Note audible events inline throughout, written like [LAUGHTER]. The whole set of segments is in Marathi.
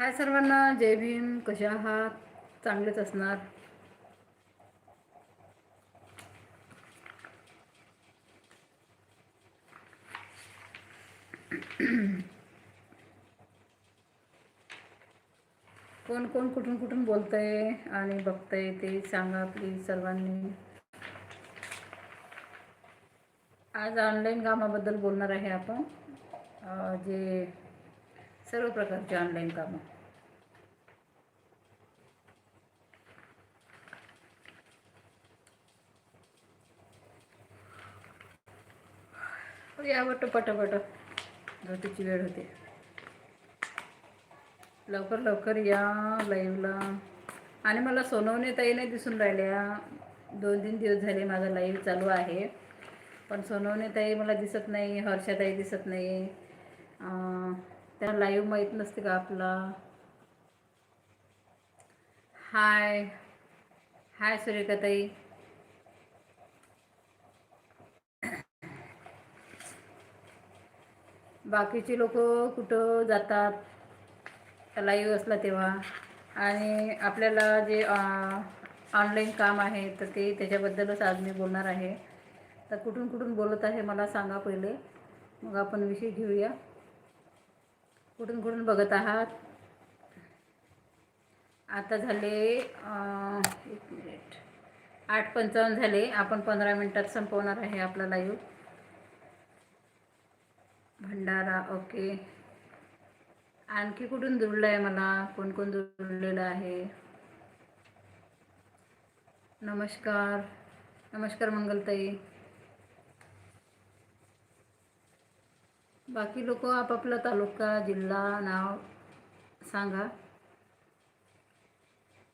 हाय सर्वांना जय भीम. कशा आहात? चांगलेच असणार. कोण कोण कुठून कुठून बोलतंय आणि बघतंय ते सांगा प्लीज सर्वांनी. आज ऑनलाईन कामाबद्दल बोलणार आहे आपण. जे सर्व प्रकारचे ऑनलाईन कामं. या बट पटापट झोपेची वेळ होते. लवकर लवकर या लाईव्हला आणि मला सोनवणे ताई नाही दिसून राहिल्या. दोन तीन दिवस झाले माझा लाईव्ह चालू आहे. पण सोनवणे ताई मला दिसत नाही हर्षाताई दिसत नाही. त्यांना लाईव्ह माहीत नसते का आपला? हाय हाय सुरेखाताई. बाकीचे लोक कुठं जातात? लाईव्ह असला तेव्हा. आणि आपल्याला जे ऑनलाईन काम आहे तर ते त्याच्याबद्दलच आज मी बोलणार आहे. तर कुठून कुठून बोलत आहे मला सांगा पहिले. मग आपण विषय घेऊया. कुठून कुठून बघत आहात? आता झाले एक मिनिट. आठ पंचावन्न झाले. आपण पंधरा मिनटात संपवणार आहे आपला लाईव्ह भंडारा ओके. आणखी कुठून जुळलं आहे मला? कोण कोण जुळलेलं आहे? नमस्कार. नमस्कार मंगलताई. बाकी लोक आपापला तालुका जिल्हा नाव सांगा.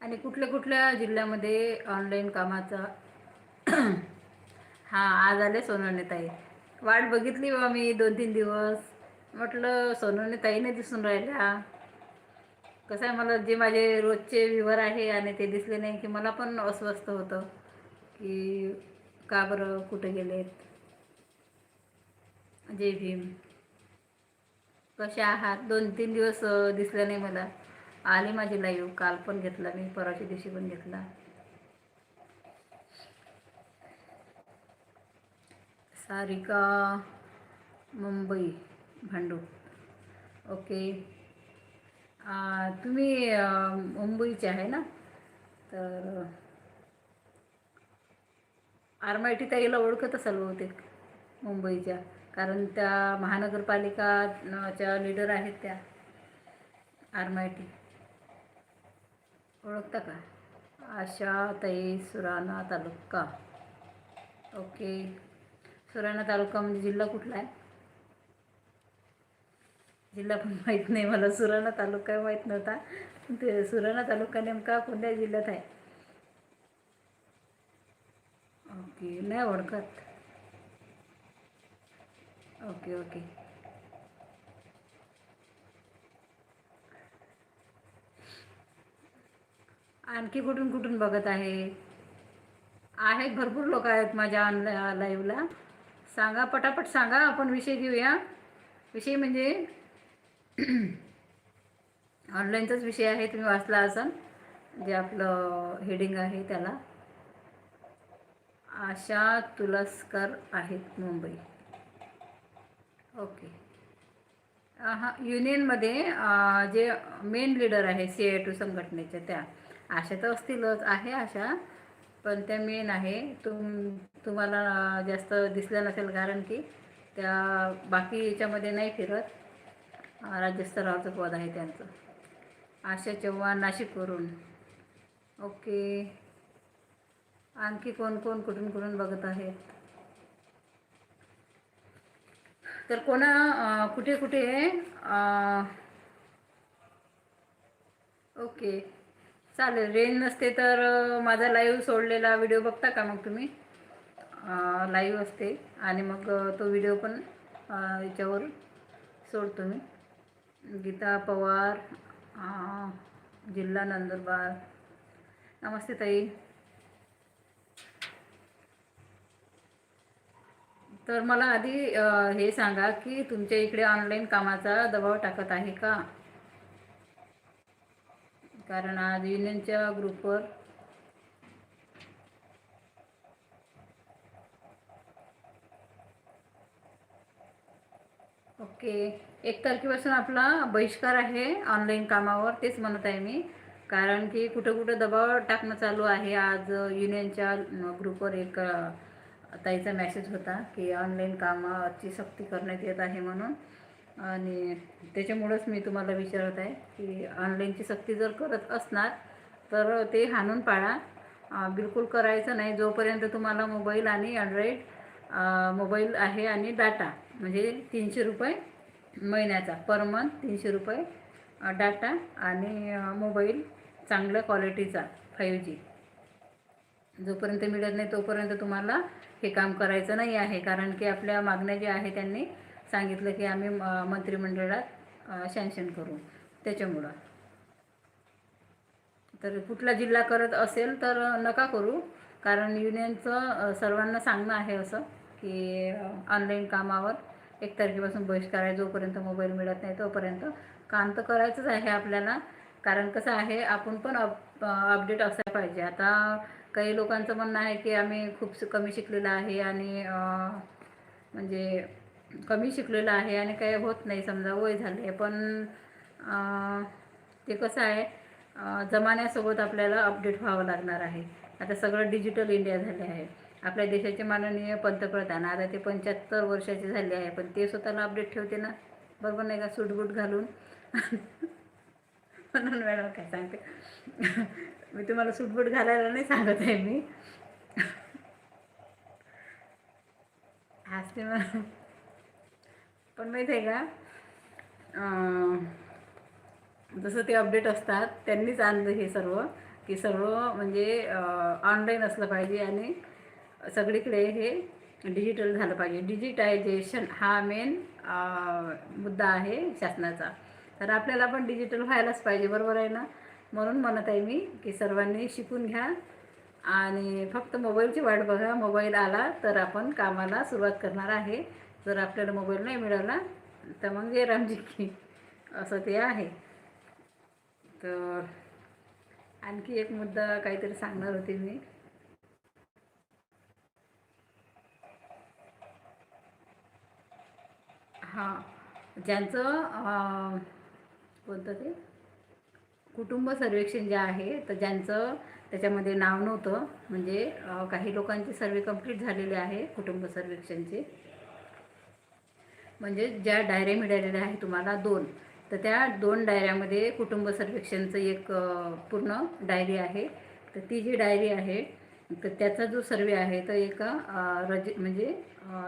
आणि कुठल्या कुठल्या जिल्ह्यामध्ये ऑनलाईन कामाचा [CLEARS THROAT] हां आज आले सोनवणेताई वाट बघितली बा मी दोन तीन दिवस. म्हटलं सोनवणेताईने दिसून राहिल्या. कसं आहे मला जे माझे रोजचे विवर आहे आणि ते दिसले नाही की मला पण अस्वस्थ होतं की का बरं कुठे गेलेत? जय भीम. कसे आहात? दोन तीन दिवस दिसलं दिसले नाही मला. आली माझी लाईव्ह काल पण घेतला मी परवाच्या दिवशी पण घेतला. सारिका मुंबई भांडूप ओके. आ, तुम्ही मुंबईचे आहे ना? तर आर माय टी ताईला ओळखत असाल बहुतेक मुंबईच्या. कारण त्या महानगरपालिकाच्या लीडर आहेत त्या आरमायटी टी ओळखता का? आशा ताई सुराणा तालुका. ओके. सुराणा तालुका म्हणजे जिल्हा कुठला आहे? जिल्हा पण माहीत नाही मला. सुराणा तालुका माहीत नव्हता. ते सुराणा तालुका नेमका कोणत्या जिल्ह्यात आहे? ओके. नाही ओळखत. ओके ओके आणखी कुठून कुठून बघत आहे? आहेत भरपूर लोक आहेत माझ्या ऑनलाईन लाईव्हला सांगा पटापट सांगा आपण विषय घेऊया. विषय म्हणजे [CLEARS THROAT] ऑनलाईनचाच विषय आहे तुम्ही वाचला असाल. जे आपलं हेडिंग आहे त्याला. आशा तुलस्कर आहेत मुंबई. ओके. हां युनियनमध्ये जे मेन लीडर आहे सी आय टू संघटनेच्या त्या आशा तर असतीलच आहे आशा पण त्या मेन आहे. तुम तुम्हाला जास्त दिसल्या नसेल कारण की त्या बाकी याच्यामध्ये नाही फिरत. राज्यस्तरावरचं पद आहे त्यांचं. आशा चव्हाण नाशिकवरून ओके. आणखी कोण कोण कुठून कुठून बघत आहेत? तर कोणा कुठे कुठे ओके. चालेल रेंज नसते तर माझा लाईव्ह सोडलेला व्हिडिओ बघता का मग तुम्ही? लाईव्ह असते आणि मग तो व्हिडिओ पण याच्यावर सोडतो मी. गीता पवार जिल्हा नंदुरबार. नमस्ते ताई. तर मला आधी हे सांगा की तुमच्या इकडे ऑनलाईन कामाचा दबाव टाकत आहे का? कारण आज युनियनच्या ग्रुपवर ओके. एक तारखेपासून आपला बहिष्कार आहे ऑनलाईन कामावर तेच म्हणत आहे मी. कारण की कुठं कुठं दबाव टाकणं चालू आहे आज युनियनच्या ग्रुपवर एक ताईचा मॅसेज होता की ऑनलाईन कामाची सक्ती करण्यात येत आहे म्हणून. आणि त्याच्यामुळंच मी तुम्हाला विचारत आहे की ऑनलाईनची सक्ती जर करत असणार तर ते हाणून पाळा बिलकुल करायचं नाही. जोपर्यंत तुम्हाला मोबाईल आणि अँड्रॉईड मोबाईल आहे आणि डाटा म्हणजे तीनशे रुपये महिन्याचा पर मंथ तीनशे रुपये डाटा आणि मोबाईल चांगल्या क्वालिटीचा फाईव्ह जी जोपर्यंत मिळत नाही तोपर्यंत तुम्हाला हे काम करायचं नाही आहे. कारण की आपल्या मागण्या ज्या आहे त्यांनी सांगितलं की आम्ही मंत्रिमंडळात सँक्शन करू. त्याच्यामुळं. तर कुठला जिल्हा करत असेल तर नका करू. कारण युनियनचं सर्वांना सांगणं आहे असं की ऑनलाईन कामावर एक तारखेपासून बहिष्कार आहे. जोपर्यंत मोबाईल मिळत नाही तोपर्यंत काम तर करायचंच आहे आपल्याला. कारण कसं आहे आपण पण अप अपडेट असायला पाहिजे. आता काही लोकांचं म्हणणं आहे की आम्ही खूप कमी शिकलेलं आहे आणि म्हणजे कमी शिकलेलं आहे आणि काही होत नाही समजा वय झालं आहे पण ते कसं आहे जमान्यासोबत आपल्याला अपडेट व्हावं लागणार आहे. आता सगळं डिजिटल इंडिया झाले आहे. आपल्या देशाचे माननीय पंतप्रधान आता ते पंच्याहत्तर वर्षाचे झाले आहे पण ते स्वतःला अपडेट ठेवते ना? बरोबर नाही का? सूटबूट घालून? [LAUGHS] म्हणून मॅडम काय सांगते? मी तुम्हाला सूटबूट घालायला नाही सांगत आहे मी. हसते मला पण माहीत आहे का? जसं ते अपडेट असतात त्यांनीच आणलं हे सर्व की सर्व म्हणजे ऑनलाईन असलं पाहिजे आणि सगळीकडे हे डिजिटल झालं पाहिजे. डिजिटायझेशन हा मेन मुद्दा आहे शासनाचा. तर आपल्याला पण डिजिटल व्हायलाच पाहिजे बरोबर आहे ना? म्हणून म्हणत आहे मी की सर्वांनी शिकून घ्या आणि फक्त मोबाईलची वाट बघा. मोबाईल आला तर आपण कामाला सुरुवात करणार आहे. जर आपल्याला मोबाईल नाही मिळाला तर मग ये रामजी की असं ते आहे. तर आणखी एक मुद्दा काहीतरी सांगणार होते मी. हां ज्यांचं कोणतं ते? कुटुंब सर्वेक्षण जे आहे तर ज्यांचं त्याच्यामध्ये नाव नव्हतं म्हणजे काही लोकांचे सर्वे कंप्लीट झालेले आहे कुटुंब सर्वेक्षणचे. म्हणजे ज्या डायऱ्या मिळालेल्या आहे तुम्हाला दोन तर त्या दोन डायऱ्यामध्ये कुटुंब सर्वेक्षणचं एक पूर्ण डायरी आहे. तर ती जी डायरी आहे तर त्याचा जो सर्वे आहे तो एका रज म्हणजे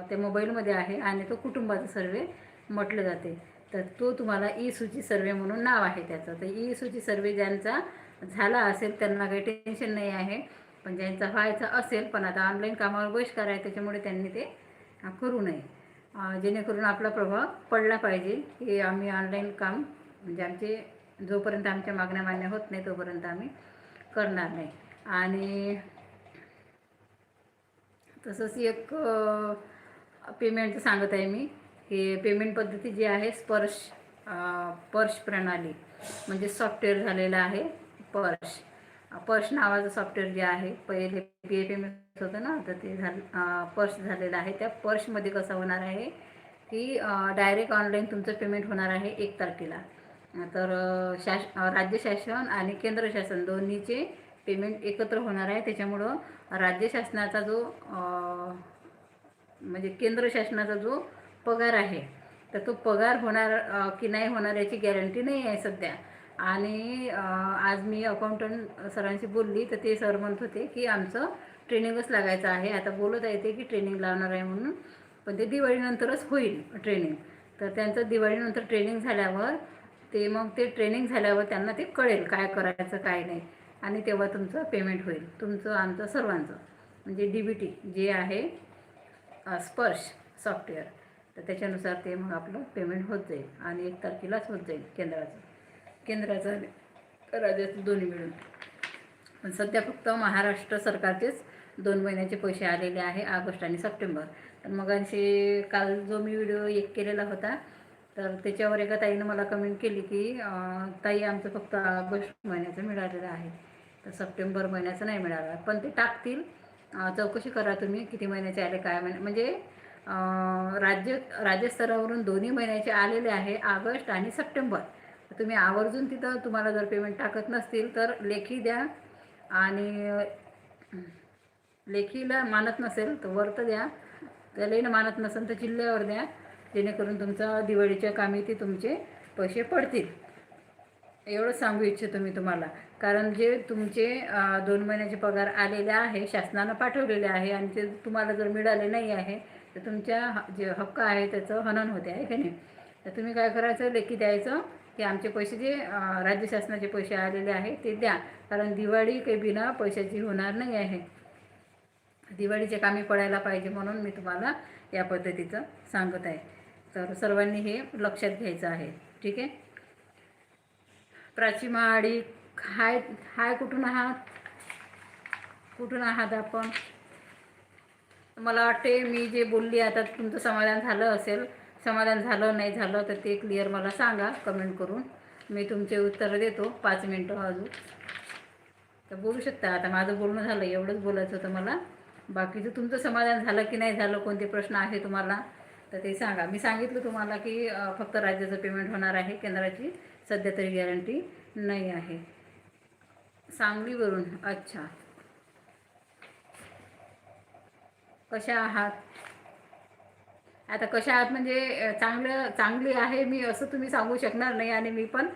त्या मोबाईलमध्ये आहे आणि तो कुटुंबाचा सर्वे म्हटलं जाते. तर तो तुम्हाला ई सूची सर्वे म्हणून नाव आहे त्याचं. तर ई सूची सर्वे ज्यांचा झाला असेल त्यांना काही टेन्शन नाही आहे. पण ज्यांचा व्हायचा असेल पण आता ऑनलाईन कामावर बहिष्कार आहे त्याच्यामुळे त्यांनी ते करू नये. जेणेकरून आपला प्रभाव पडला पाहिजे. की आम्ही ऑनलाईन काम म्हणजे आमचे जोपर्यंत आमच्या मागण्या मान्य होत नाही तोपर्यंत आम्ही करणार नाही. आणि तसंच एक पेमेंटचं सांगत आहे मी. की पेमेंट पद्धती जी आहे स्पर्श पर्श प्रणाली म्हणजे सॉफ्टवेअर झालेलं आहे पर्श पर्श नावाचं सॉफ्टवेअर जे आहे पहिले पी ए पेमेंट होतं ना तर ते झालं पर्स झालेलं आहे. त्या पर्समध्ये कसं होणार आहे की डायरेक्ट ऑनलाईन तुमचं पेमेंट होणार आहे एक तारखेला. तर शास राज्य शासन आणि केंद्र शासन दोन्हीचे पेमेंट एकत्र होणार आहे. त्याच्यामुळं राज्य शासनाचा जो म्हणजे केंद्र शासनाचा जो पगार आहे. तर तो पगार होणार की नाही होणार याची गॅरंटी नाही आहे सध्या. आणि आज मी अकाउंटंट सरांशी बोलली तर ते सर म्हणत होते की आमचं ट्रेनिंगच लागायचं आहे. आता बोलत आहे ते की ट्रेनिंग लावणार आहे म्हणून. पण ते दिवाळीनंतरच होईल ट्रेनिंग तर त्यांचं दिवाळीनंतर ट्रेनिंग झाल्यावर ते मग ते ट्रेनिंग झाल्यावर त्यांना ते कळेल काय करायचं काय नाही. आणि तेव्हा तुमचं पेमेंट होईल. तुमचं आमचं सर्वांचं. म्हणजे डी बी टी जे आहे स्पर्श सॉफ्टवेअर. तर त्याच्यानुसार ते मग आपलं पेमेंट होत जाईल आणि एक तारखेलाच होत जाईल केंद्राचं. केंद्राचं आणि राज्याचं दोन्ही मिळून. पण सध्या फक्त महाराष्ट्र सरकारचेच दोन महिन्याचे पैसे आलेले आहे ऑगस्ट आणि सप्टेंबर. तर मग काल जो मी व्हिडिओ एक केलेला होता तर त्याच्यावर एका ताईनं मला कमेंट केली की ताई आमचं फक्त ऑगस्ट महिन्याचं मिळालेलं आहे. तर सप्टेंबर महिन्याचं नाही मिळालं. पण ते टाकतील. चौकशी करा तुम्ही किती महिन्याचे आले काय महिने म्हणजे राज्य राज्यस्तरावरून दोन्ही महिन्याचे आलेले आहे ऑगस्ट आणि सप्टेंबर. तुम्ही आवर्जून तिथं तुम्हाला जर पेमेंट टाकत नसतील तर लेखी द्या आणि लेखीला मानत नसेल तर वरतं द्या. त्यालाही ना मानत नसेल तर जिल्ह्यावर द्या. जेणेकरून तुमचा दिवाळीच्या कामी ते तुमचे पैसे पडतील. एवढं सांगू इच्छितो मी तुम्हाला. कारण जे तुमचे दोन महिन्याचे पगार आलेले आहे शासनानं पाठवलेले आहे आणि ते तुम्हाला जर मिळाले नाही आहे तर तुमच्या ह- जे हक्क आहे त्याचं हनन होते आहे की नाही? तर तुम्ही काय करायचं लेखी द्यायचं की आमचे पैसे जे राज्य शासनाचे पैसे आलेले आहे ते द्या. कारण दिवाळी काही बिना पैशाची होणार नाही आहे. दिवाळीचे कामी पडायला पाहिजे म्हणून मी तुम्हाला या पद्धतीचं सांगत आहे. तर सर्वांनी हे लक्षात घ्यायचं आहे. ठीक आहे? प्राची महाडी हाय हाय कुठून आहात? कुठून आहात आपण? मला वाटते मी जे बोलली आता तुमचं समाधान झालं असेल. समाधान झालं नाही झालं तर ते क्लिअर मला सांगा कमेंट करून. मी तुमचे उत्तर देतो पाच मिनटं हो अजून. तर बोलू शकता आता माझं बोलणं झालं एवढंच बोलायचं होतं मला. बाकीचं तुमचं समाधान झालं की नाही झालं कोणते प्रश्न आहे तुम्हाला तर ते सांगा. मी सांगितलं तुम्हाला की फक्त राज्याचं पेमेंट होणार आहे केंद्राची. सध्या तरी गॅरंटी नाही आहे. सांगलीवरून अच्छा. कशा आहात? आता कशा आहात म्हणजे चांगलं चांगली आहे मी असं तुम्ही सांगू शकणार नाही आणि मी पण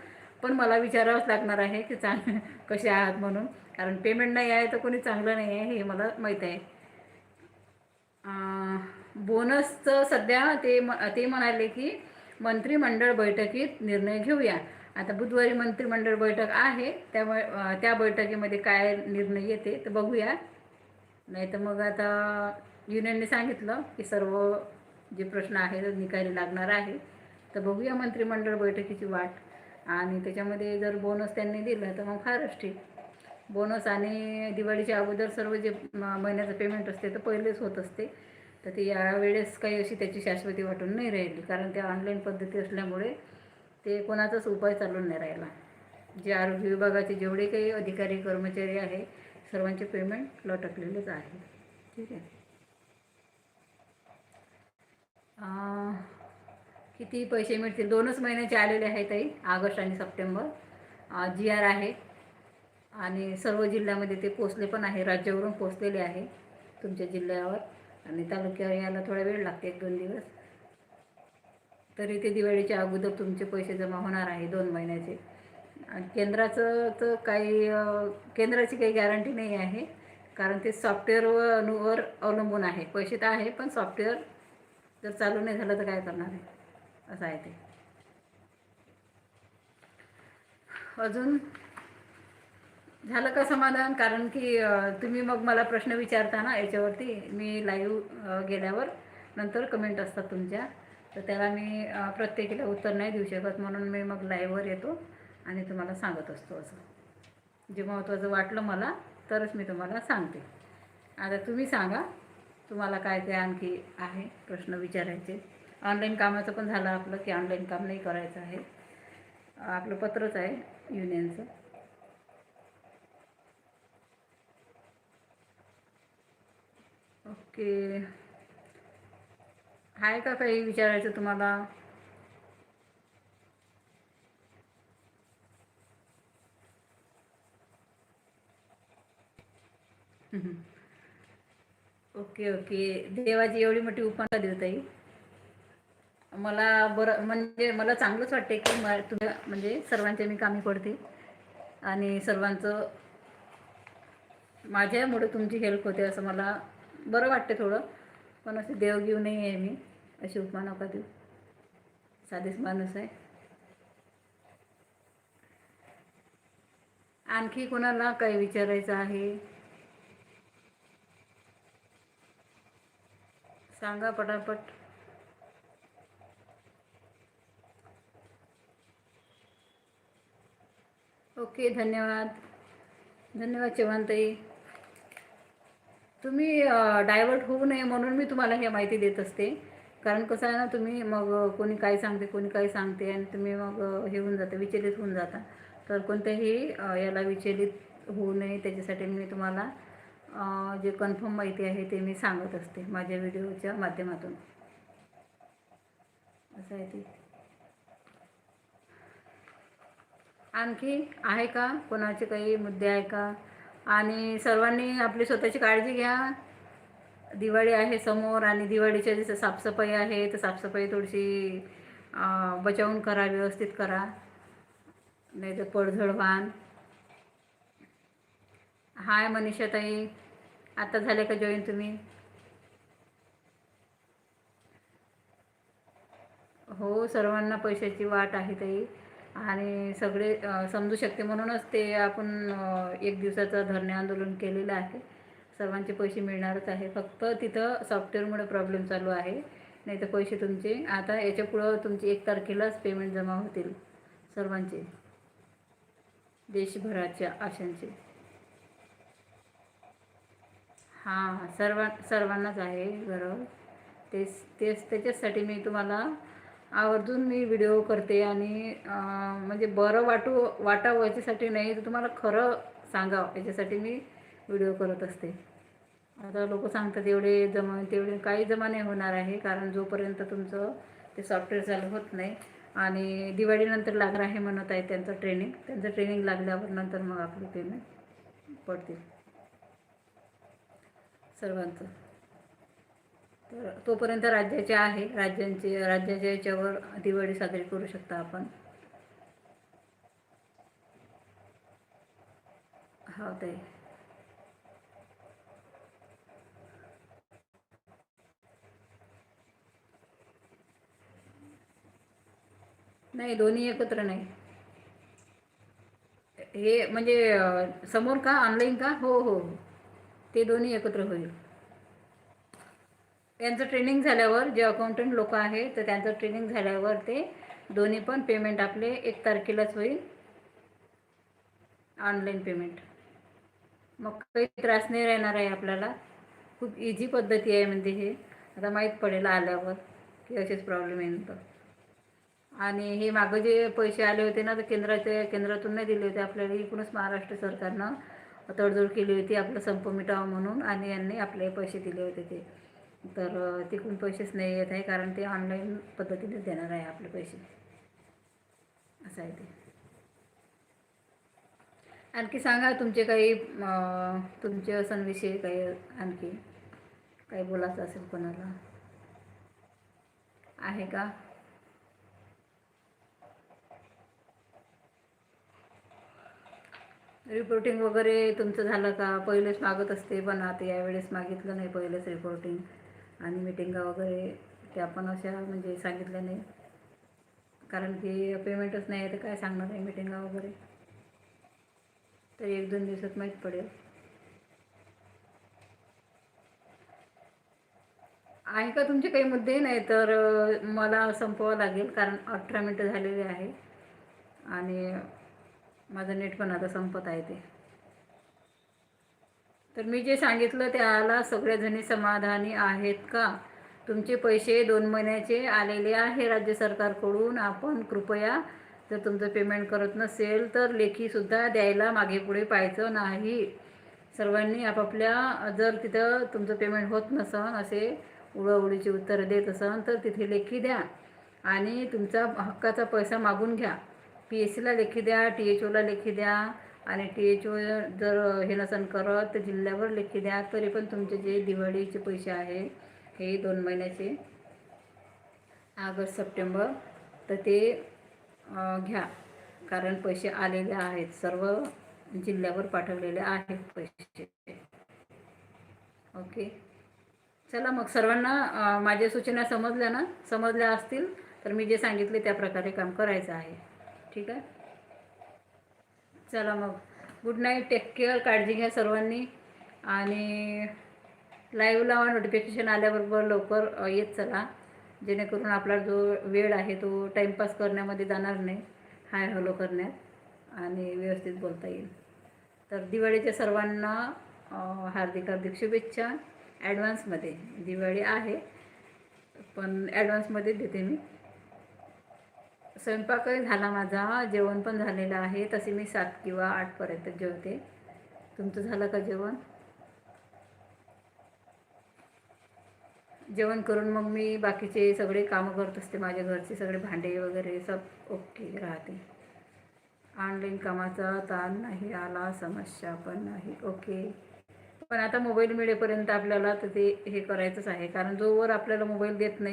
पण मला विचारावंच लागणार आहे की चांग कसे आहात म्हणून. कारण पेमेंट नाही आहे तर कोणी चांगलं नाही आहे हे मला माहीत आहे. बोनसचं सध्या ते म ते म्हणाले की मंत्रिमंडळ बैठकीत निर्णय घेऊया. आता बुधवारी मंत्रिमंडळ बैठक आहे त्यामुळे त्या बैठकीमध्ये काय निर्णय येते तर बघूया. नाही तर मग आता युनियनने सांगितलं की सर्व जे प्रश्न आहेत निकाली लागणार आहे. तर बघूया मंत्रिमंडळ बैठकीची वाट. आणि त्याच्यामध्ये जर बोनस त्यांनी दिलं तर मग फारच ठीक. बोनस आणि दिवाळीच्या अगोदर सर्व जे म- महिन्याचं पेमेंट असते तर पहिलेच होत असते. तर ते यावेळेस काही अशी त्याची शाश्वती वाटून नाही राहिली. कारण त्या ऑनलाईन पद्धती असल्यामुळे ते कोणाचाच उपाय चालून नाही राहिला. जे आरोग्य विभागाचे जेवढे काही अधिकारी कर्मचारी आहे सर्वांचे पेमेंट लटकलेलेच आहे. ठीक आहे? किती पैसे मिळतील? दोनच महिन्याचे आलेले आहेत ताई ऑगस्ट आणि सप्टेंबर. जी आर आहे. आणि सर्व जिल्ह्यामध्ये ते पोचले पण आहे. राज्यावरून पोचलेले आहे तुमच्या जिल्ह्यावर. आणि तालुक्यावर यायला थोडा वेळ लागते एक दोन दिवस. तरी ते दिवाळीच्या अगोदर तुमचे पैसे जमा होणार आहे दोन महिन्याचे. केंद्राचं तर काही केंद्राची काही गॅरंटी नाही आहे. कारण ते सॉफ्टवेअरवर वर अवलंबून आहे. पैसे तर आहे पण सॉफ्टवेअर जर चालू नाही झालं तर काय करणार आहे? असं आहे ते. अजून झालं का समाधान? कारण की तुम्ही मग मला प्रश्न विचारता ना याच्यावरती. मी लाईव्ह गेल्यावर नंतर कमेंट असतात तुमच्या. तर त्याला मी प्रत्येकीला उत्तर नाही देऊ शकत. म्हणून मी मग लाईव्हवर येतो. आणि तुम्हाला सांगत असतो असं. जे महत्त्वाचं वाटलं मला तरच मी तुम्हाला सांगते. आता तुम्ही सांगा तुम्हाला काय काय आणखी आहे प्रश्न विचारायचे? ऑनलाईन कामाचं पण झालं आपलं की ऑनलाईन काम नाही करायचं आहे? आपलं पत्रच आहे युनियनचं. ओके. आहे का काही विचारायचं तुम्हाला? Okay okay. देवाची एवढी मोठी उपांता देऊ ताई. मला बरं म्हणजे मला चांगलंच वाटते की म तुम्ही म्हणजे सर्वांच्या मी कामी पडते. आणि सर्वांचं माझ्यामुळे तुमची हेल्प होते असं मला बरं वाटते थोडं. पण असं देव घेऊ नाही आहे मी अशी उपमा नका देऊ. साधीच माणूस आहे. आणखी कोणाला काही विचारायचं आहे? सांगा पटापट. ओके धन्यवाद. धन्यवाद चव्हाणताई तुम्ही डायव्हर्ट होऊ नये म्हणून मी तुम्हाला हे माहिती देत असते. कारण कसं आहे ना तुम्ही मग कोणी काय सांगते कोणी काय सांगते आणि तुम्ही मग हे होऊन जाता विचलित होऊन जाता. तर कोणत्याही याला विचलित होऊ नये त्याच्यासाठी मी तुम्हाला जे कन्फर्म माहिती आहे ते मी सांगत असते माझ्या व्हिडिओच्या माध्यमातून. असं आहे ते. आणखी आहे का? कोणाचे काही मुद्दे आहे का? आणि सर्वांनी आपली स्वतःची काळजी घ्या. दिवाळी आहे समोर आणि दिवाळीच्या जसं साफसफाई आहे तर साफसफाई थोडीशी बचावून करा व्यवस्थित करा. नाही तर पडझड वाहन. हाय मनीषाताई. आता झाले का जॉईन तुम्ही? हो सर्वांना पैशाची वाट आहे ताई. आणि सगळे समजू शकते. म्हणूनच ते आपण एक दिवसाचं धरणे आंदोलन केलेलं आहे. सर्वांचे पैसे मिळणारच आहे. फक्त तिथं सॉफ्टवेअरमुळे प्रॉब्लेम चालू आहे. नाही तर पैसे तुमचे आता याच्या पुढं तुमचे एक तारखेलाच पेमेंट जमा होतील सर्वांचे. देशभराच्या आशांचे. हां सर्व सर्वांनाच आहे गरज तेच तेच त्याच्याचसाठी मी तुम्हाला आवर्जून मी व्हिडिओ करते आणि म्हणजे बरं वाटू वाटावं याच्यासाठी नाही तर तुम्हाला खरं सांगावं. याच्यासाठी मी व्हिडिओ करत असते. आता लोक सांगतात एवढे जमा तेवढे काही जमा नाही होणार आहे कारण जोपर्यंत तुमचं ते सॉफ्टवेअर चालू होत नाही आणि दिवाळीनंतर लागणार आहे म्हणत आहे त्यांचं ट्रेनिंग त्यांचं ट्रेनिंग लागल्यावर नंतर मग आपलं पेमेंट पडतील. सर्वांचं. तर तोपर्यंत राज्याचे आहे राज्यांचे राज्याच्या याच्यावर दिवाळी साजरी करू शकता आपण. हो ताई. नाही दोन्ही एकत्र नाही. हे म्हणजे समोर का ऑनलाईन का? हो हो. ते दोन्ही एकत्र होईल. त्यांचं ट्रेनिंग झाल्यावर जे अकाउंटंट लोक आहे तर त्यांचं ट्रेनिंग झाल्यावर ते दोन्ही पण पेमेंट आपले एक तारखेलाच होईल. ऑनलाईन पेमेंट मग काही त्रास नाही राहणार आहे आपल्याला. खूप इझी पद्धती आहे म्हणजे हे. आता माहीत पडेल आल्यावर की असेच प्रॉब्लेम येईल तर आणि हे मागं जे पैसे आले होते ना तर केंद्राच्या केंद्रातून नाही दिले होते आपल्याला. इकडूनच महाराष्ट्र सरकारनं तडजोड केली होती आपलं संप मिटावं म्हणून आणि यांनी आपले पैसे दिले होते ते. तर तिकडून पैसेच नाही येत आहे कारण ते ऑनलाईन पद्धतीने देणार आहे आपले पैसे. असं आहे ते. आणखी सांगा तुमचे काही तुमचे तुमच्या सणविषयी काही आणखी? काही बोलायचं असेल कोणाला? आहे का? रिपोर्टिंग वगैरे तुमचं झालं का? पहिलेच मागत असते पण आता यावेळेस मागितलं नाही पहिलेच रिपोर्टिंग आणि मिटिंगा वगैरे त्या पण अशा म्हणजे सांगितल्या नाही कारण की पेमेंटच नाही आहे तर काय सांगणार आहे मिटिंगा वगैरे? तर एक दोन दिवसात माहीत पडेल. आहे का तुमचे काही मुद्दे? नाही तर मला संपवावं लागेल कारण अठरा मिनटं झालेले आहे. आणि माझं नेट पण आता संपत आहे ते. तर मी जे सांगितलं त्याला सगळ्याजणी समाधानी आहेत का? तुमचे पैसे दोन महिन्याचे आलेले आहे राज्य सरकारकडून. आपण कृपया जर तुमचं पेमेंट करत नसेल तर लेखीसुद्धा द्यायला मागे पुढे पाहायचं नाही. सर्वांनी आपापल्या जर तिथं तुमचं पेमेंट होत नसन असे उडवडीची उत्तरं देत असन तर तिथे लेखी द्या. आणि तुमचा हक्काचा पैसा मागून घ्या. पी एस सीला लेखी द्या टी एच ओला लेखी द्या. आणि टी एच ओ जर हे नसन करत तर जिल्ह्यावर लेखी द्या. तरी पण तुमचे जे दिवाळीचे पैसे आहे हे दोन महिन्याचे ऑगस्ट सप्टेंबर तर ते घ्या. कारण पैसे आलेले आहेत. सर्व जिल्ह्यावर पाठवलेले आहेत पैसे. ओके. चला मग सर्वांना माझ्या सूचना समजल्या ना? समजल्या असतील तर मी जे सांगितले त्या प्रकारे काम करायचं आहे. ठीक आहे? चला मग. गुड नाईट टेक केअर काळजी घ्या सर्वांनी. आणि लाईव्ह लावा नोटिफिकेशन आल्याबरोबर लवकर येत चला. जेणेकरून आपला जो वेळ आहे तो टाईमपास करण्यामध्ये जाणार नाही. हाय हॅलो करण्यात. आणि व्यवस्थित बोलता येईल. तर दिवाळीच्या सर्वांना हार्दिक हार्दिक शुभेच्छा. ॲडव्हान्समध्ये दिवाळी आहे. पण ॲडव्हान्समध्ये देते मी. स्वयंपाकही झाला माझा. जेवण पण झालेलं आहे. तसे मी सात किंवा आठपर्यंत जेवते. तुमचं झालं का जेवण? जेवण करून मग मी बाकीचे सगळे कामं करत असते. माझ्या घरचे सगळे भांडे वगैरे सब ओके राहते. ऑनलाईन कामाचा ताण नाही आला समस्या पण नाही. ओके. पण आता मोबाईल मिळेपर्यंत आपल्याला तर ते हे करायचंच आहे. कारण जोवर आपल्याला मोबाईल देत नाही